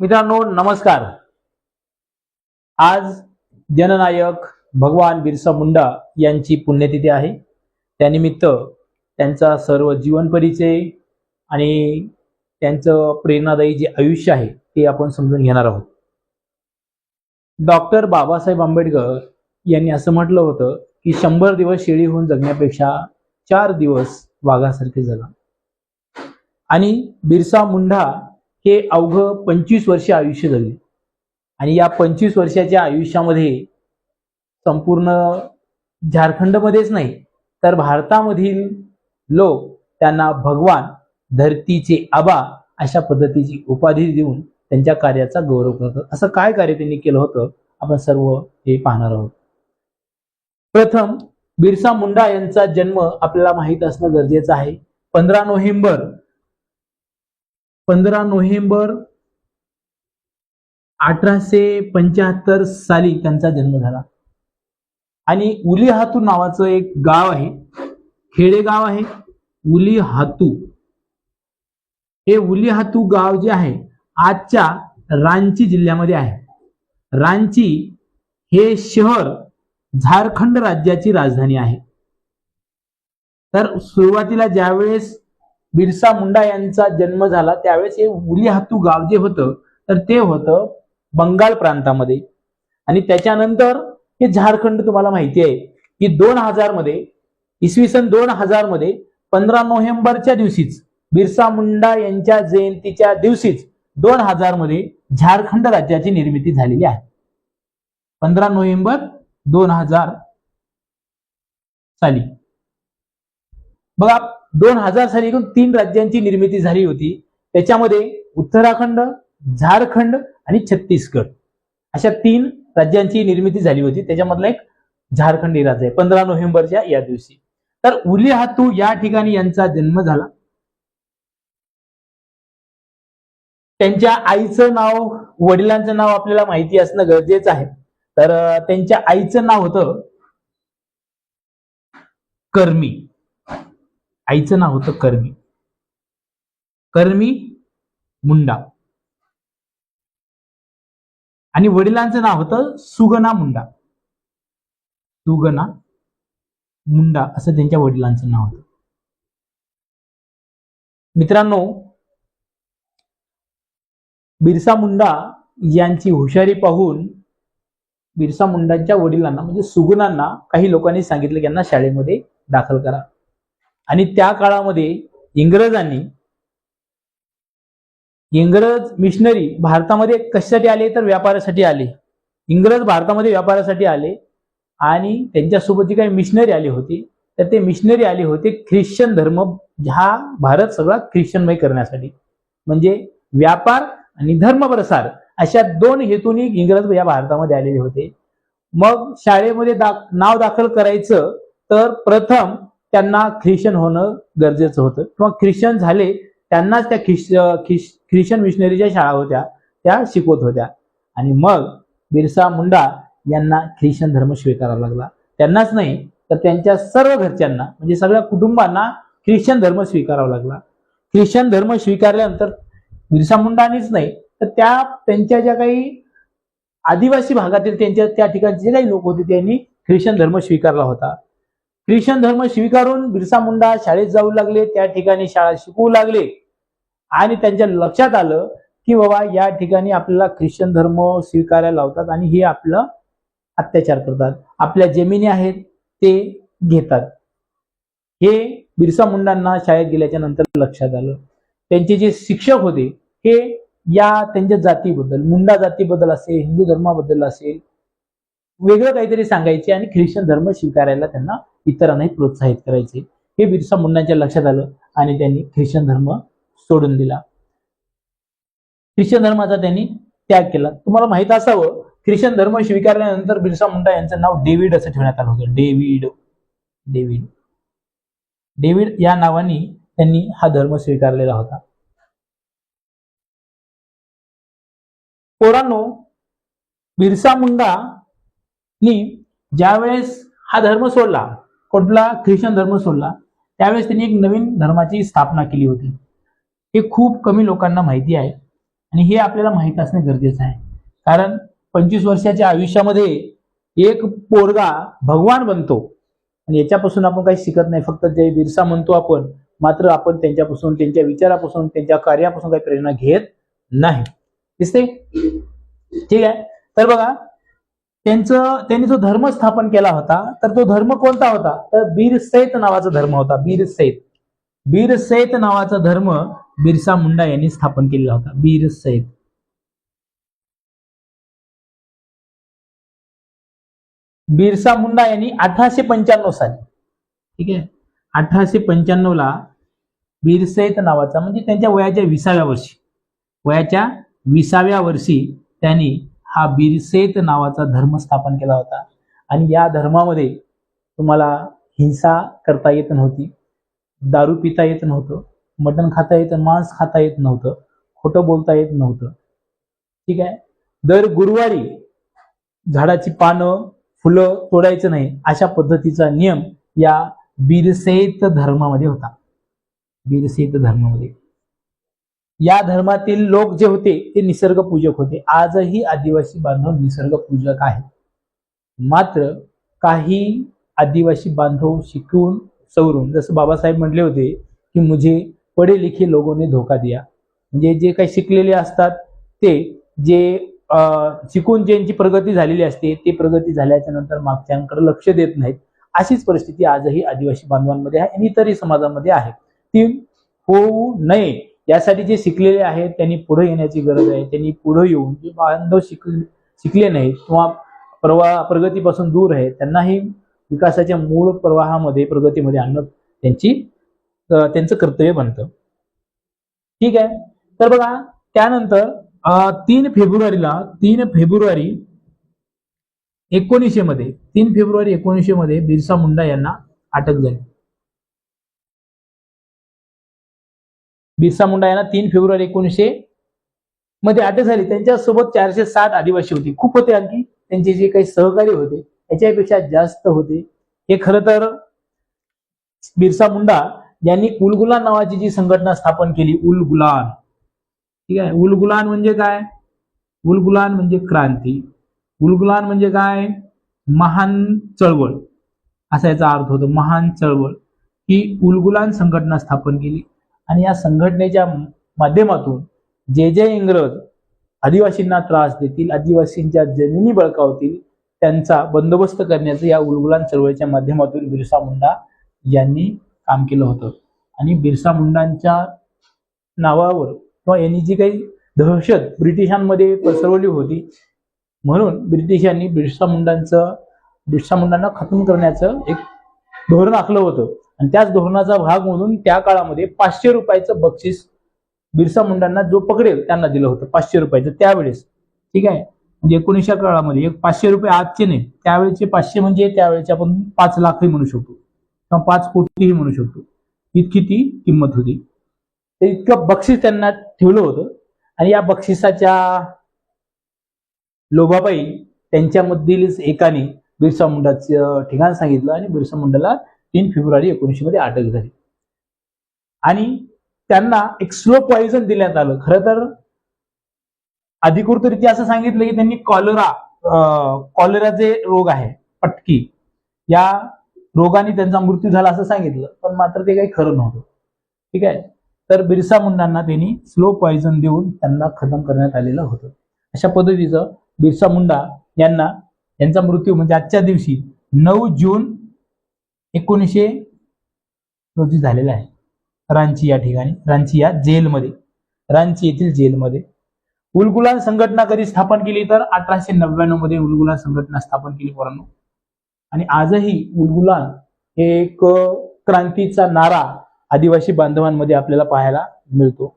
मित्रांनो नमस्कार. आज जननायक भगवान बिरसा मुंडा यांची पुण्यतिथी आहे. त्यानिमित्त त्यांचा सर्व जीवन परिचय आणि त्यांचं प्रेरणादायी जे आयुष्य आहे ते आपण समजून घेणार आहोत. डॉक्टर बाबासाहेब आंबेडकर यांनी असं म्हटलं होतं की शंभर दिवस शेळी होऊन जगण्यापेक्षा चार दिवस वाघासारखे जगा. आणि बिरसा मुंडा हे अवघं पंचवीस वर्ष आयुष्य जगले आणि या पंचवीस वर्षाच्या आयुष्यामध्ये संपूर्ण झारखंडमध्येच नाही तर भारतामधील लोक त्यांना भगवान धरतीचे आबा अशा पद्धतीची उपाधी देऊन त्यांच्या कार्याचा गौरव करतात. असं काय कार्य त्यांनी केलं होतं? आपण सर्व हे पाहणार आहोत. प्रथम बिरसा मुंडा यांचा जन्म आपल्याला माहीत असणं गरजेचं आहे. पंधरा नोव्हेंबर पंधरा नोव्हेंबर अठराशे पंच्याहत्तर साली त्यांचा जन्म झाला. आणि उली हातू नावाचं एक गाव आहे. खेडेगाव आहे. उली हातू. हे उली हातू गाव जे आहे आजच्या रांची जिल्ह्यामध्ये आहे. रांची हे शहर झारखंड राज्याची राजधानी आहे. तर सुरुवातीला ज्यावेळेस बिरसा मुंडा यांचा जन्म झाला. त्यावेळेस हे उलीहातू गाव जे होतं तर ते होतं बंगाल प्रांतामध्ये. आणि त्याच्यानंतर हे झारखंड तुम्हाला माहिती आहे की दोन हजारमध्ये इसवी सन दोन हजारमध्ये पंधरा नोव्हेंबरच्या दिवशीच बिरसा मुंडा यांच्या जयंतीच्या दिवशीच दोन हजारमध्ये झारखंड राज्याची निर्मिती झालेली आहे. पंधरा नोव्हेंबर दोन हजार साली. बघा दोन हजार साली एकूण तीन राज्यांची निर्मिती झाली होती. त्याच्यामध्ये उत्तराखंड झारखंड आणि छत्तीसगड अशा तीन राज्यांची निर्मिती झाली होती. त्याच्यामधला एक झारखंडी राज्य आहे पंधरा नोव्हेंबरच्या या दिवशी. तर उली हातू या ठिकाणी यांचा जन्म झाला. त्यांच्या आईचं नाव वडिलांचं नाव आपल्याला माहिती असणं गरजेचं आहे. तर त्यांच्या आईचं नाव होतं कर्मी. आईचं नाव होतं कर्मी. कर्मी मुंडा. आणि वडिलांचं नाव होतं सुगना मुंडा. सुगना मुंडा असं त्यांच्या वडिलांचं नाव होतं. मित्रांनो बिरसा मुंडा यांची हुशारी पाहून बिरसा मुंडांच्या वडिलांना म्हणजे सुगुणांना काही लोकांनी सांगितलं की यांना शाळेमध्ये दाखल करा. आणि त्या काळामध्ये इंग्रजांनी इंग्रज मिशनरी भारतामध्ये कशासाठी आले तर व्यापारासाठी आले. इंग्रज भारतामध्ये व्यापारासाठी आले आणि त्यांच्यासोबत जी काही मिशनरी आली होती तर ते मिशनरी आले होते ख्रिश्चन धर्म हा भारत सगळा ख्रिश्चनमय करण्यासाठी. म्हणजे व्यापार आणि धर्मप्रसार अशा दोन हेतूंनी इंग्रज या भारतामध्ये आलेले होते. मग शाळेमध्ये दा नाव दाखल करायचं तर प्रथम त्यांना ख्रिश्चन होणं गरजेचं होतं. किंवा ख्रिश्चन झाले त्यांनाच त्या ख्रिश ख्रिश्चन मिशनरीच्या शाळा होत्या त्या शिकवत होत्या. आणि मग बिरसा मुंडा यांना ख्रिश्चन धर्म स्वीकारावा लागला. त्यांनाच नाही तर त्यांच्या सर्व घरच्यांना म्हणजे सगळ्या कुटुंबांना ख्रिश्चन धर्म स्वीकारावा लागला. ख्रिश्चन धर्म स्वीकारल्यानंतर बिरसा मुंडानीच नाही तर त्या त्यांच्या ज्या काही आदिवासी भागातील त्यांच्या त्या ठिकाणचे जे काही लोक होते त्यांनी ख्रिश्चन धर्म स्वीकारला होता. ख्रिश्चन धर्म स्वीकारून बिरसा मुंडा शाळेत जाऊ लागले. त्या ठिकाणी शाळा शिकवू लागले. आणि त्यांच्या लक्षात आलं की बाबा या ठिकाणी आपल्याला ख्रिश्चन धर्म स्वीकारायला लावतात आणि हे आपलं अत्याचार करतात. आपल्या जमिनी आहेत ते घेतात. हे बिरसा मुंडांना शाळेत गेल्याच्यानंतर लक्षात आलं. त्यांचे जे शिक्षक होते हे या त्यांच्या जातीबद्दल मुंडा जातीबद्दल असेल हिंदू धर्माबद्दल असेल वेगळं काहीतरी सांगायचे आणि ख्रिश्चन धर्म स्वीकारायला त्यांना इतरांनाही प्रोत्साहित करायचे. हे बिरसा मुंडांच्या लक्षात आलं आणि त्यांनी ख्रिश्चन धर्म सोडून दिला. ख्रिश्चन धर्माचा त्यांनी त्याग केला. तुम्हाला माहीत असावं ख्रिश्चन धर्म स्वीकारल्यानंतर बिरसा मुंडा यांचं नाव डेव्हिड असं ठेवण्यात आलं होतं. David David. डेव्हिड या नावाने त्यांनी हा धर्म स्वीकारलेला होता. पोरांनो बिरसा मुंडानी ज्यावेळेस हा धर्म सोडला कुठला ख्रिश्चन धर्म सोडला त्यावेळेस त्यांनी एक नवीन धर्माची स्थापना केली होती. हे खूप कमी लोकांना माहिती आहे आणि हे आपल्याला माहीत असणे गरजेचं आहे. कारण पंचवीस वर्षाच्या आयुष्यामध्ये एक पोरगा भगवान बनतो आणि याच्यापासून आपण काही शिकत नाही. फक्त जे बिरसा म्हणतो आपण मात्र आपण त्यांच्यापासून त्यांच्या विचारापासून त्यांच्या कार्यापासून काही प्रेरणा घेत नाही. दिसते ठीक आहे? तर बघा त्यांचं त्यांनी जो धर्म स्थापन केला होता तर तो धर्म कोणता होता? तर बीरसैत नावाचा धर्म होता बीर सैत नावाचा धर्म बिरसा मुंडा यांनी स्थापन केलेला होता बीर सैत बिरसा मुंडा यांनी अठराशे पंच्याण्णव साली ठीक आहे? अठराशे पंच्याण्णव ला बीरसैत नावाचा म्हणजे त्यांच्या वयाच्या विसाव्या वर्षी वयाच्या विसाव्या वर्षी त्यांनी हा बिरसेत नावाचा धर्म स्थापन केला होता. आणि या धर्मामध्ये तुम्हाला हिंसा करता येत नव्हती दारू पिता येत नव्हतं मटण खाता येत मांस खाता येत नव्हतं खोटं बोलता येत नव्हतं. ठीक आहे? दर गुरुवारी झाडाची पानं फुलं तोडायचं नाही अशा पद्धतीचा नियम या बिरसेत धर्मामध्ये होता. बिरसेत धर्मामध्ये. या धर्मातील लोक जे होते ते निसर्ग पूजक होते. आजही आदिवासी बांधव निसर्ग पूजक आहेत. मात्र काही आदिवासी बांधव शिकून सवरून जसं बाबासाहेब म्हटले होते की मुझे पढे लिखे लोगों ने धोका दिया. म्हणजे जे काही शिकलेले असतात ते जे शिकून ज्यांची प्रगती झालेली असते ते प्रगती झाल्याच्यानंतर मागच्यांकडे लक्ष देत नाहीत. अशीच परिस्थिती आजही आदिवासी बांधवांमध्ये आहे आणि इतरही समाजामध्ये आहे. ती होऊ नये. यासाठी जे शिकलेले आहेत त्यांनी पुढे येण्याची गरज आहे. त्यांनी पुढे येऊन जे बांधव शिक शिकले नाहीत किंवा प्रवाह प्रगतीपासून दूर आहेत त्यांनाही विकासाच्या मूळ प्रवाहामध्ये प्रगतीमध्ये आणणं त्यांची त्यांचं कर्तव्य बनतं. ठीक आहे? तर बघा त्यानंतर तीन फेब्रुवारीला तीन फेब्रुवारी एकोणीसशे मध्ये तीन फेब्रुवारी एकोणीसशे मध्ये बिरसा मुंडा यांना अटक झाली. बिरसा मुंडा यांना तीन फेब्रुवारी एकोणीसशे मध्ये अटक झाली. त्यांच्यासोबत चारशे साठ आदिवासी होते. खूप होते आणखी. त्यांचे जे काही सहकारी होते याच्यापेक्षा जास्त होते. हे खरं तर बिरसा मुंडा यांनी उलगुलान नावाची जी संघटना स्थापन केली उलगुलान. ठीक आहे? उलगुलान म्हणजे काय? उलगुलान म्हणजे क्रांती. उलगुलान म्हणजे काय? महान चळवळ. असा याचा अर्थ होतो महान चळवळ. ही उलगुलान संघटना स्थापन केली. आणि या संघटनेच्या माध्यमातून जे जे इंग्रज आदिवासींना त्रास देतील आदिवासींच्या जमिनी बळकावतील त्यांचा बंदोबस्त करण्याचं या उलगुलान चळवळीच्या माध्यमातून बिरसा मुंडा यांनी काम केलं होतं. आणि बिरसा मुंडांच्या नावावर किंवा यांनी जी काही दहशत ब्रिटिशांमध्ये पसरवली होती म्हणून ब्रिटिशांनी बिरसा मुंडांचं बिरसा मुंडांना खतम करण्याचं एक धोरण आखलं होतं. आणि त्याच धोरणाचा भाग म्हणून त्या काळामध्ये पाचशे रुपयाचं बक्षीस बिरसा मुंडांना जो पकडेल त्यांना दिलं होतं पाचशे रुपयाचं त्यावेळेस. ठीक आहे? म्हणजे एकोणीसशे काळामध्ये एक पाचशे रुपये आजचे नाही त्यावेळेचे पाचशे म्हणजे त्यावेळेचे आपण पाच लाखही म्हणू शकतो. किंवा पाच कोटीही म्हणू शकतो. इतकी ती किंमत होती. ते इतकं बक्षीस त्यांना ठेवलं होतं. आणि या बक्षिसाच्या लोभाबाई त्यांच्यामधीलच एकाने बिरसा मुंडाचं ठिकाण सांगितलं आणि बिरसा मुंडाला तीन फेब्रुवारी एकोणीसशे मध्ये अटक झाली. आणि त्यांना एक स्लो पॉइझन देण्यात आलं. खरं तर अधिकृतरित्या असं सांगितलं की त्यांनी कॉलरा कॉलरा जे रोग आहे पटकी या रोगाने त्यांचा मृत्यू झाला असं सांगितलं. पण मात्र ते काही खरं नव्हतं. ठीक आहे? तर बिरसा मुंडांना त्यांनी स्लो पॉइझन देऊन त्यांना खतम करण्यात आलेलं होतं. अशा पद्धतीचं बिरसा मुंडा यांना यांचा मृत्यू म्हणजे आजच्या दिवशी नऊ जून एकोणीसशे रोजी झालेला आहे. रांची या ठिकाणी रांची या जेलमध्ये रांची येथील जेलमध्ये. उलगुलान संघटना कधी स्थापन केली? तर अठराशे नव्याण्णवमध्ये उलगुलान संघटना स्थापन केली पोरांनो. आणि आजही उलगुलान हे एक क्रांतीचा नारा आदिवासी बांधवांमध्ये आपल्याला पाहायला मिळतो.